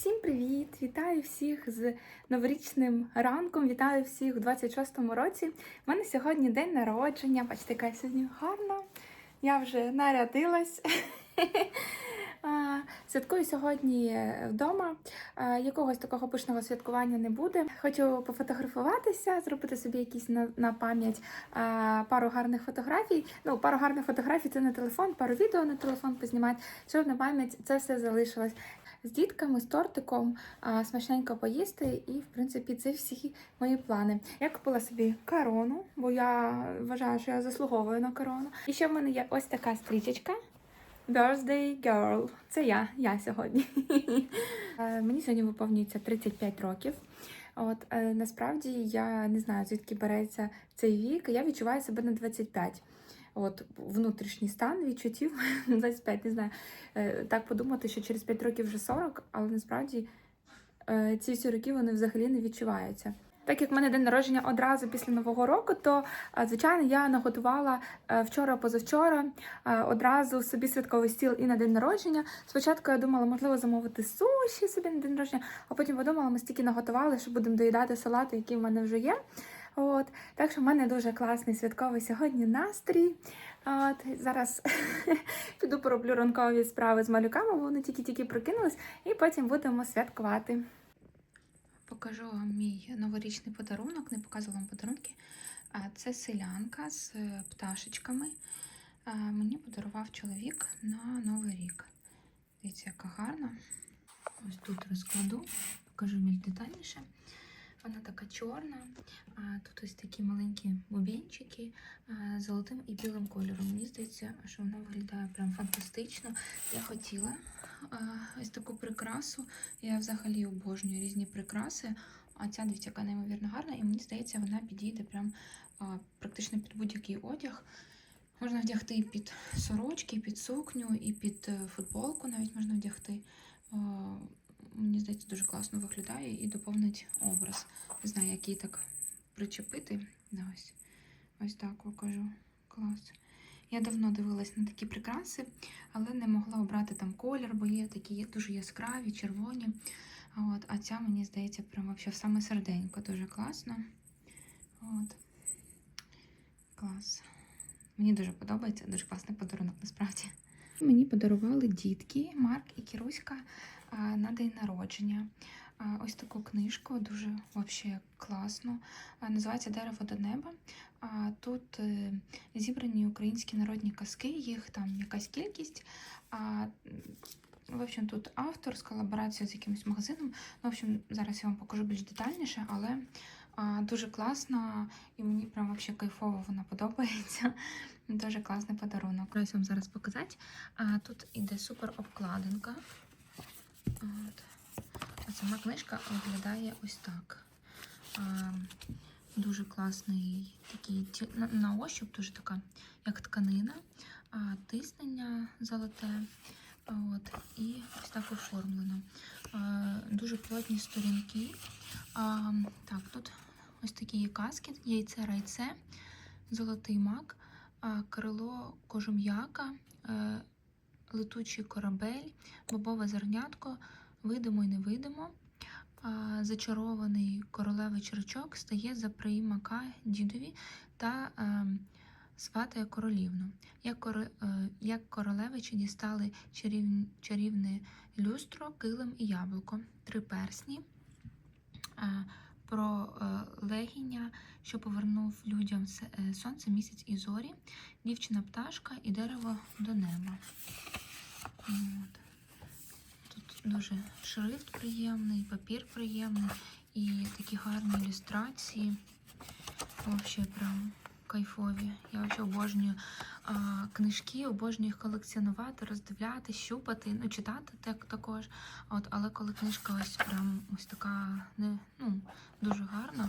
Всім привіт! Вітаю всіх з новорічним ранком. Вітаю всіх у 26-му році. У мене сьогодні день народження. Бачите, яка я сьогодні гарна. Я вже нарядилась. Святкую сьогодні вдома. Якогось такого пишного святкування не буде. Хочу пофотографуватися, зробити собі якісь на, на пам'ять пару гарних фотографій. Ну, пару гарних фотографій це на телефон, пару відео на телефон познімати, щоб на пам'ять це все залишилось з дітками, з тортиком, смачненько поїсти, і в принципі це всі мої плани. Я купила собі корону, бо я вважаю, що я заслуговую на корону. І ще в мене є ось така стрічечка. Birthday Girl. Це я, я сьогодні. Е, Мені сьогодні виповнюється 35 років. От е, насправді я не знаю, звідки береться цей вік. Я відчуваю себе на 25. От внутрішній стан відчуттів 25, не знаю. Е, Так подумати, що через 5 років вже 40, але насправді е, ці всі роки вони взагалі не відчуваються. Так як в мене день народження одразу після нового року, то е, звичайно я наготувала е, вчора, позавчора е, одразу собі святковий стіл і на день народження. Спочатку я думала, можливо, замовити суші собі на день народження, а потім подумала, ми стільки наготували, що будемо доїдати салати, які в мене вже є. От так що в мене дуже класний святковий сьогодні настрій. От зараз піду пороблю ранкові справи з малюками, бо вони тільки-тільки прокинулись, і потім будемо святкувати. Покажу вам мій новорічний подарунок, не показувала вам подарунки. Це селянка з е, пташечками. Мені подарував чоловік на Новий рік. Дивіться, яка гарна. Ось тут розкладу, покажу більш детальніше. Вона така чорна. Тут ось такі маленькі бубінчики з золотим і білим кольором. Мені здається, що вона виглядає прям фантастично. Я хотіла ось таку прикрасу. Я взагалі обожнюю різні прикраси. А ця дивіться, яка неймовірно гарна, і мені здається, вона підійде прям практично під будь-який одяг. Можна вдягти і під сорочки, і під сукню, і під е, футболку навіть можна вдягти. Мені здається, дуже класно виглядає і доповнить образ. Не знаю, як її так причепити. Ось ось так покажу. Клас. Я давно дивилась на такі прикраси, але не могла обрати там колір, бо є такі дуже яскраві, червоні. От, а ця, мені здається, прям в саме серденько. Дуже класно. От. Клас. Мені дуже подобається, дуже класний подарунок насправді. Мені подарували дітки Марк і Кіруська на день народження. Ось таку книжку, дуже вообще класно. Називається Дерево до неба. Тут е, зібрані українські народні казки, їх там якась кількість. В общем, тут автор з колаборацією з якимось магазином. Ну, в общем, зараз я вам покажу більш детальніше, але дуже класно і мені прям вообще кайфово вона подобається. Дуже класний подарунок. Хочу вам зараз показати. Тут іде супер обкладинка. От. Сама книжка виглядає ось так. Дуже класний такий на, ощуп, дуже така, як тканина, тиснення золоте. От, і ось так оформлено. Дуже плотні сторінки. Так, тут ось такі каски, яйце райце, золотий мак, крило кожум'яка, е, летучий корабель, бобове зернятко, видимо і невидимо. Зачарований королевий черчок стає за приймака дідові та е, сватає королівну. Як, е, королевичі дістали чарівне люстро, килим і яблуко, три персні. е, Про легіня, що повернув людям сонце, місяць і зорі, дівчина пташка і дерево до неба. От. Тут дуже шрифт приємний, папір приємний і такі гарні ілюстрації. Вообще прям кайфові. Я вообще обожнюю а, книжки, обожнюю їх колекціонувати, роздивляти, щупати, ну читати так також. От, але коли книжка ось прям ось така не ну дуже гарна,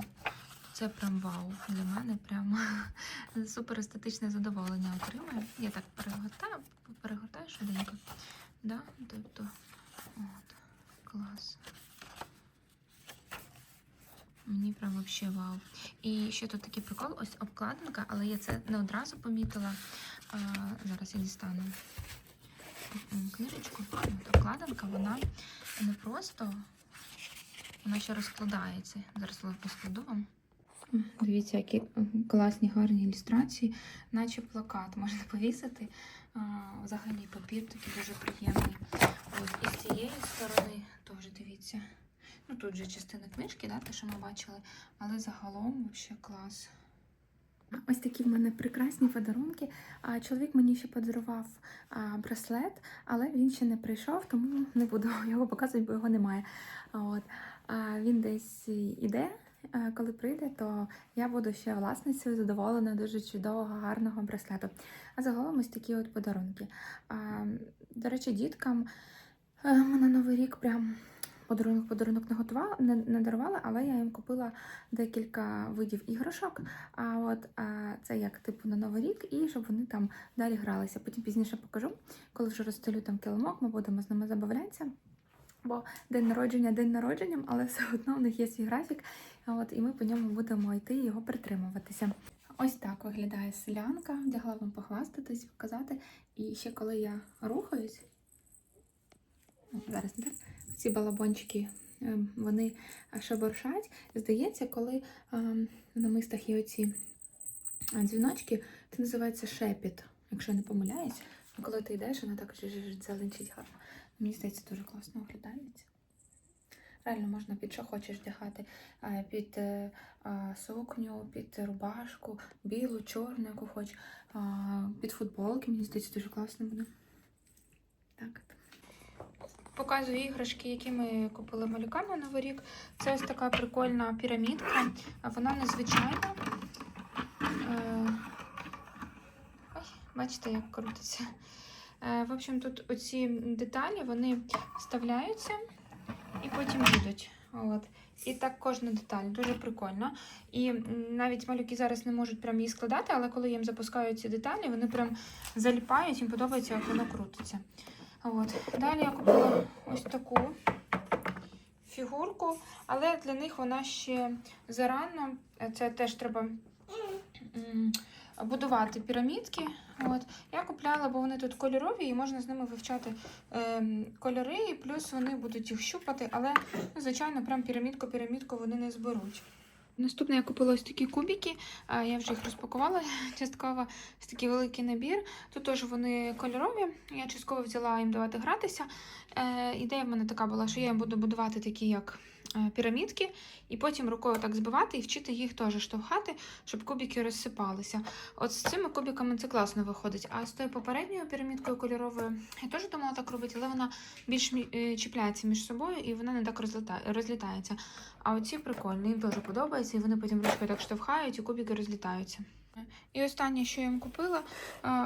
це прям вау. Для мене прям супер естетичне задоволення отримує. Я так перегортаю, перегортаю швиденько. Да? Тобто, от, клас. Мені прям вообще вау. І ще тут такий прикол, ось обкладинка, але я це не одразу помітила. А, зараз я дістану. книжечку. От обкладинка, вона не просто, вона ще розкладається. Зараз розкладу вам. Дивіться, які класні гарні ілюстрації, наче плакат можна повісити. А, взагалі папір такий дуже приємний. От, і з цієї сторони теж дивіться. Ну тут же частина книжки, да, те, що ми бачили, але загалом взагалі клас. Ось такі в мене прекрасні подарунки. Чоловік мені ще подарував браслет, але він ще не прийшов, тому не буду його показувати, бо його немає. От. Він десь іде. Коли прийде, то я буду ще власницею задоволена дуже чудового, гарного браслету. А загалом ось такі от подарунки. До речі, діткам ми на Новий рік прям подарунок подарунок не готувала, не, не дарувала, але я їм купила декілька видів іграшок. А от а, це як типу на Новий рік, і щоб вони там далі гралися. Потім пізніше покажу, коли вже розстелю там килимок, ми будемо з ними забавлятися. Бо день народження, день народженням, але все одно у них є свій графік. От і ми по ньому будемо йти і його притримуватися. Ось так виглядає селянка. Вдягла вам похвастатись, показати. І ще коли я рухаюсь, зараз ці балабончики, ем, вони шебуршать. Здається, коли ем, на мистах є оці дзвіночки, це називається шепіт, якщо я не помиляюсь. Коли ти йдеш, вона так зеленчить гарно. Мені здається, дуже класно виглядається. Реально можна під що хочеш вдягати. Під е, а, сукню, під рубашку, білу, чорну, яку хочеш, а, під футболки. Мені здається, дуже класно буде. Так. Показую іграшки, які ми купили малюкам на Новий рік. Це ось така прикольна пірамідка. Вона незвичайна. Е, Ой, бачите, як крутиться. Е, В общем, тут оці деталі вони вставляються і потім їдуть. От. І так кожна деталь дуже прикольно. І навіть малюки зараз не можуть прям її складати, але коли їм запускають ці деталі, вони прям заліпають, їм подобається, як воно крутиться. От. Далі я купила ось таку фігурку, але для них вона ще зарано. Це теж треба будувати пірамідки. От. Я купляла, бо вони тут кольорові і можна з ними вивчати ем, кольори, і плюс вони будуть їх щупати, але, ну, звичайно, прям пірамідку-пірамідку вони не зберуть. Наступне я купила ось такі кубики, я вже їх розпакувала частково. Ось такий великий набір. Тут теж вони кольорові. Я частково взяла їм давати гратися. Е, ідея в мене така була, що я їм буду будувати такі як пірамідки, і потім рукою так збивати і вчити їх теж штовхати, щоб кубики розсипалися. От з цими кубиками це класно виходить. А з тою попередньою пірамідкою кольоровою я теж думала так робити, але вона більш е, чіпляється між собою і вона не так розлітається. А оці прикольні, їм дуже подобається, і вони потім ручкою так штовхають, і кубики розлітаються. І останнє, що я їм купила,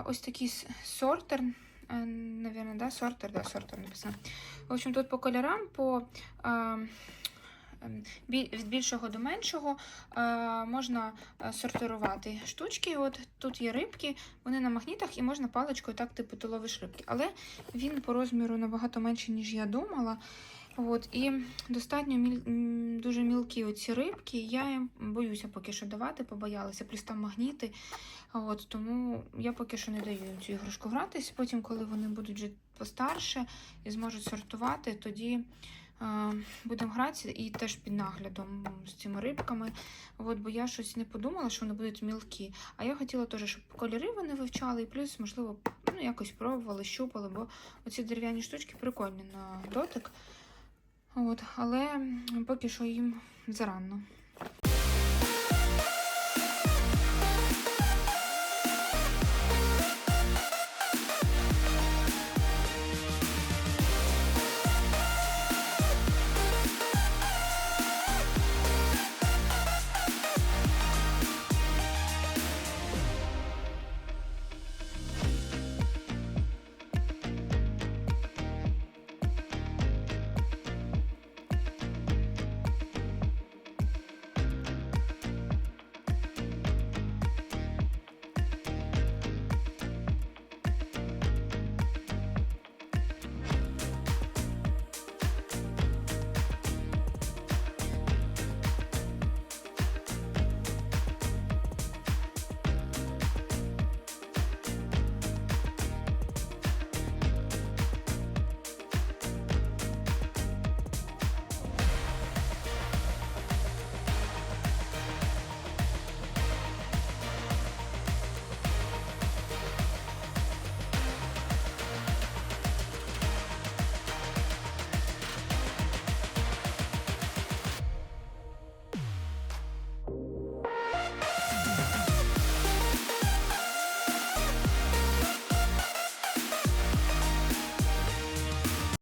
ось такий сортер. е, Навірно, да? Сортер, да, сортер написано. В общем, тут по кольорам, по від більшого до меншого можна а, сортирувати штучки. От тут є рибки, вони на магнітах, і можна паличкою так, типу, ти ловиш рибки. Але він по розміру набагато менший, ніж я думала. От, і достатньо міль... дуже мілкі оці рибки. Я їм боюся поки що давати, побоялася, плюс там магніти. От, тому я поки що не даю цю іграшку гратись. Потім, коли вони будуть вже постарше і зможуть сортувати, тоді е, будемо грати і теж під наглядом з цими рибками. От, бо я щось не подумала, що вони будуть мілкі. А я хотіла теж, щоб кольори вони вивчали, і плюс, можливо, ну, якось пробували, щупали, бо оці дерев'яні штучки прикольні на дотик. От, але поки що їм зарано.